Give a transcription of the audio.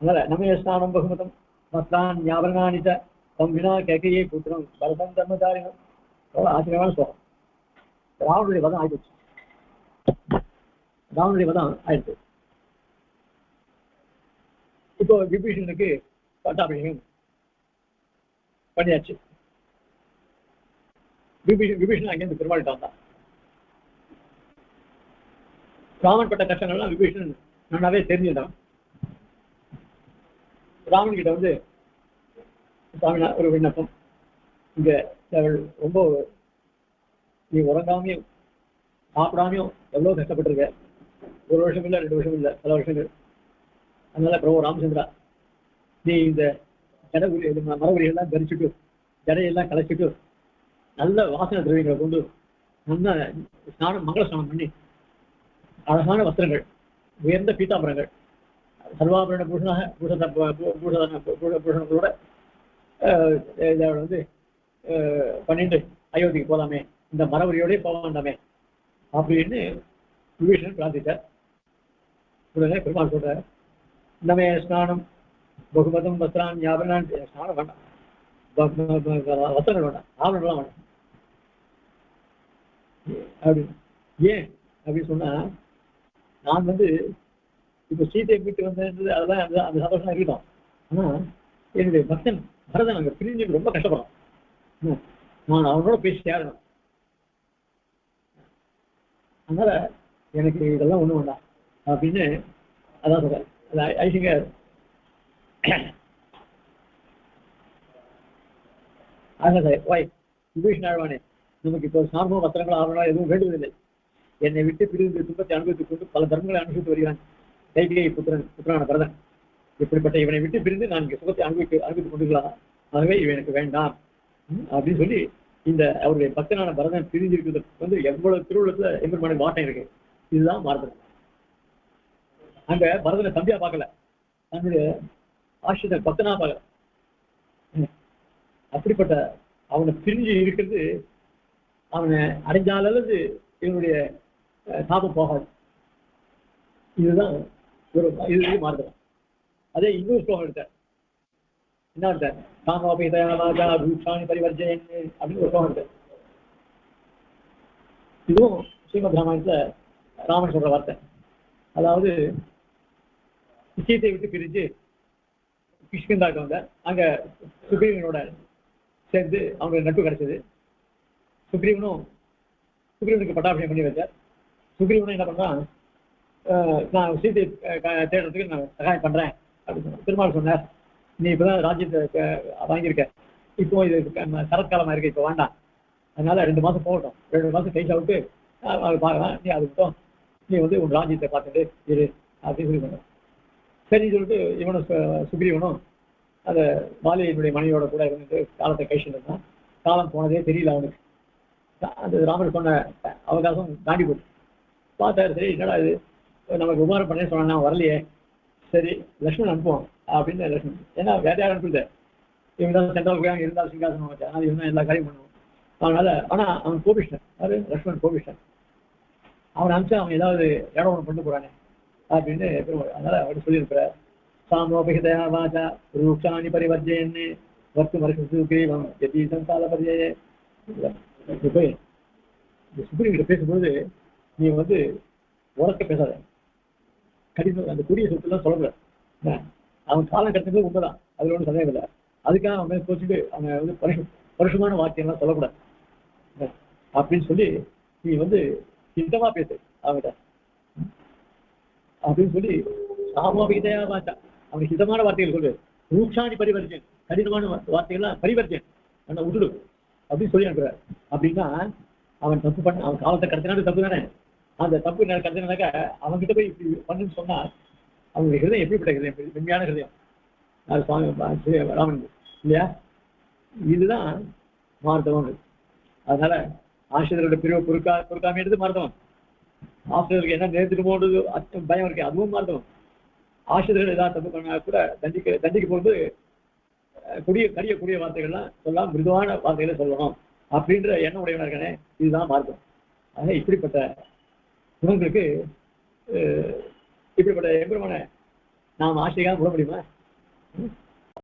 அதனால நம்ம ஸ்நானம் பகுமதம் மஸ்தான் ஞாபகனானி ச தம் வினா கேக்கையே புத்திரம் பரதம் தர்மதாரினம் ஆச்சரியமான ஸ்லோகம் ராவனுடைய வதம் ஆயிடுச்சு ராவனுடைய வதம் ஆயிடுச்சு இப்போ விபீஷனுக்கு பட்டாபிஷேகம் பண்ணியாச்சு விபீஷன் விபீஷன் அங்கேருந்து பெருமாள்கிட்ட வந்தான் ராமன் பட்ட கஷ்டங்கள்லாம் விபீஷணன் நல்லாவே தெரிஞ்சுட்டான் ராமன் கிட்ட வந்து சுவாமினா ஒரு விண்ணப்பம். இங்க அவள் ரொம்ப நீ உறங்காமையும் சாப்பிடாமையும் எவ்வளவு கஷ்டப்பட்டிருக்க? ஒரு வருஷம் இல்லை ரெண்டு வருஷம் இல்லை பல வருஷங்கள். அதனால பிரபு ராமச்சந்திரா நீ இந்த ஜட உரி மர உரியெல்லாம் தரிச்சுட்டு ஜடையெல்லாம் கலைச்சிட்டு நல்ல வாசனை திரவியங்களை கொண்டு நல்ல ஸ்நானம் மங்கள ஸ்நானம் பண்ணி அழகான வஸ்திரங்கள் உயர்ந்த பீத்தாம்பரங்கள். சர்வாபரண பூஷணாக பூஷண பூஷணங்களோட அஹ், இதை வந்து பண்ணிட்டு அயோத்திக்கு போகலாமே இந்த மரவரியோடய போக வேண்டாமே அப்படின்னு விபீஷன் பிரார்த்தித்தார். உடனே பெருமாள் சொல்றார் இந்தமே ஸ்நானம் பகுமதம் வஸ்திரான் ஞாபகம் ஸ்நானம் வேண்டாம். வஸ்திரங்கள் வேண்டாம் ஆவணங்கள்லாம் வேண்டாம். அப்படி ஏன்? அப்படின்னு சொன்னா நான் வந்து இப்போ சீதையை மீட்டு வந்தது அதெல்லாம் அந்த சந்தோஷம் இருக்கட்டும் ஆனா என்னுடைய பக்தன் பரதன் அங்க பிரிஞ்சு ரொம்ப கஷ்டப்படும் நான் அவனோட பேசி சேரணும் அதனால எனக்கு இதெல்லாம் ஒண்ணும் வேண்டாம். அப்படின்னு அதான் சொல்றேன். ஐசிங்க ஆகாத வாய் விபீஷன் ஆழ்வானே நமக்கு இப்போ சார்பம் வஸ்திரங்கள் ஆகணும் எதுவும் வேண்டுவதில்லை. என்னை விட்டு பிரிந்து துன்பத்தை அனுபவித்துக் கொண்டு பல தர்மங்களை அனுபவித்து வருகிறான். கைகை புத்திரன் புத்திரான பரதன். இப்படிப்பட்ட இவனை விட்டு பிரிந்து நான் இங்கே சுகத்தை அனுபவிக்க அனுபவித்துக் கொண்டிருக்கலாம். ஆகவே இவன் எனக்கு வேண்டாம். அப்படின்னு சொல்லி இந்த அவருடைய பக்தனான பரதன் பிரிஞ்சிருக்கிறது வந்து எவ்வளவு திருவுள்ளத்துல எம்பெருமான வாட்டம் இருக்கு. இதுதான் மாறுதல் அங்க பரதனை தம்பியா பார்க்கல. தன்னுடைய ஆசிரியர் பக்தனா பார்க்கல. அப்படிப்பட்ட அவனை பிரிஞ்சு இருக்கிறது அவனை அடைஞ்சால் அல்லது இவனுடைய சாபம் போகாது. இதுதான் இது மாறுதல் அதே இன்னொரு ஸ்லோகம் எடுத்தார் என்ன எடுத்தார் காமாபி தயாராஜா பூஷாணி பரிவர்ஜயன் அப்படின்னு ஒரு ஸ்லோகம் எடுத்தார் இதுவும் ஸ்ரீமத் ராமாயணத்துல ராமன் சொல்ற வார்த்தை. அதாவது சீத்தை விட்டு பிரிஞ்சு கிஷ்கிந்தாக்கு வந்த அங்க சுக்ரீவனோட சேர்ந்து அவங்களுக்கு நட்பு கிடைச்சது. சுக்ரீவனும் சுக்ரீவனுக்கு பட்டாபிஷேகம் பண்ணி வச்சார். சுக்ரீவனும் என்ன பண்றான்? நான் சீதை தேடுறதுக்கு நான் சகாயம் பண்றேன். அப்படின்னு திருமால் பெருமாள் சொன்னார். நீ இப்பதான் ராஜ்யத்தை வாங்கியிருக்க. இப்போ இது சரத்காலமா இருக்கு இப்போ வேண்டாம். அதனால ரெண்டு மாசம் போகட்டும். ரெண்டு மாசம் கை விட்டு அது பார்க்கலாம் நீ அது மட்டும் நீ வந்து உன் ராஜ்யத்தை பார்த்துட்டு இரு அப்படின்னு சொல்லி சொன்னார். சரி சொல்லிட்டு இவனும் சு- சுக்ரீவனும் அந்த பாலியனுடைய மனைவியோட கூட இருந்துட்டு காலத்தை கழிச்சுட்டு இருந்தான் காலம் போனதே தெரியல அவனுக்கு. அந்த ராமர் சொன்ன அவகாசம் தாண்டி போச்சு. பார்த்தாரு சரி என்னடா இது? நமக்கு உபகாரம் பண்ண சொன்னா வரலையே. சரி லக்ஷ்மண் அனுப்புவோம் அப்படின்னு லக்ஷ்மண். ஏன்னா வேற யாரும் அனுப்புல. இவங்க தான் சென்ட்ரல் போய் அங்கே இருந்தால் சிங்காசனம் வச்சு ஆனால் இவன் எல்லா காரியம் பண்ணுவோம் அதனால ஆனா அவன் கோபிஷ்டன். யாரு? லக்ஷ்மண் கோபிஷ்டன். அவனை அனுப்பிச்சு அவன் ஏதாவது இடம் ஒன்று பண்ண போறானே அப்படின்னு பெருமாள் அதனால அவர் சொல்லியிருக்கிறார். சாமோபகிதயா வாசா ரூக்ஷாணி பரிவர்ஜயன்னு வர்த்து மறுக்கு சுக்ரீவம் எதி சந்தால பரிஜய இப்ப இந்த கிட்ட பேசும்போது நீ வந்து உரக்க பேசாத. கடிதம் அந்த குடிய சொத்துலாம் சொல்லக்கூடாது அவன் காலம் கட்டது உண்மைதான். அதுல ஒன்றும் சந்தேகம் இல்லை. அதுக்காக அவன் மேலே கோச்சிட்டு அவன் வந்து பரிசு பரிசுமான வாக்கியம்லாம் சொல்லக்கூடாது. அப்படின்னு சொல்லி நீ வந்து சித்தமா பேசு அவன்கிட்ட. அப்படின்னு சொல்லி சாமாபிதயா பார்த்தான் அவனுக்கு ஹிதமான வார்த்தைகள் சொல்லு. ரூக்ஷாணி பரிவர்ஜன். கடினமான வார்த்தைகள்லாம் பரிவர்த்தேன் அவனை விட்டுடு அப்படின்னு சொல்லி அனுப்புறாரு. அப்படின்னா அவன் தப்பு பண்ண அவன் காலத்தை கடத்தினாலும் தப்பு தானே. அந்த தப்பு கடத்தினாக்க அவங்ககிட்ட போய் இப்படி பண்ணுன்னு சொன்னா அவங்க ஹிருதயம் எப்படிப்பட்ட ஹிருதயம்? எப்படி மென்மையான ஹிருதயம். அது சுவாமி ராமன் இல்லையா? இதுதான் மார்த்தவம் அதனால ஆசிரியரோட பிரிவு பொறுக்கா பொறுக்காம எடுத்து மார்த்தவன். ஆசிரியருக்கு என்ன நேர்த்துட்டு அச்சம் பயம் இருக்கு அதுவும் மார்த்தவன். ஆசிரியர்கள் ஏதாவது தப்பு பண்ணா கூட தண்டிக்க தண்டிக்க போகும்போது கொடிய கரிய கூடிய வார்த்தைகள்லாம் சொல்லலாம் மிருதுவான வார்த்தைகளை சொல்லணும். அப்படின்ற எண்ணம் உடையவனா இருக்கானே இதுதான் மார்க்கம் அதனால இப்படிப்பட்ட குணங்களுக்கு இப்படிப்பட்ட எம்பெருமான நாம் ஆசிரியாக விட முடியுமா?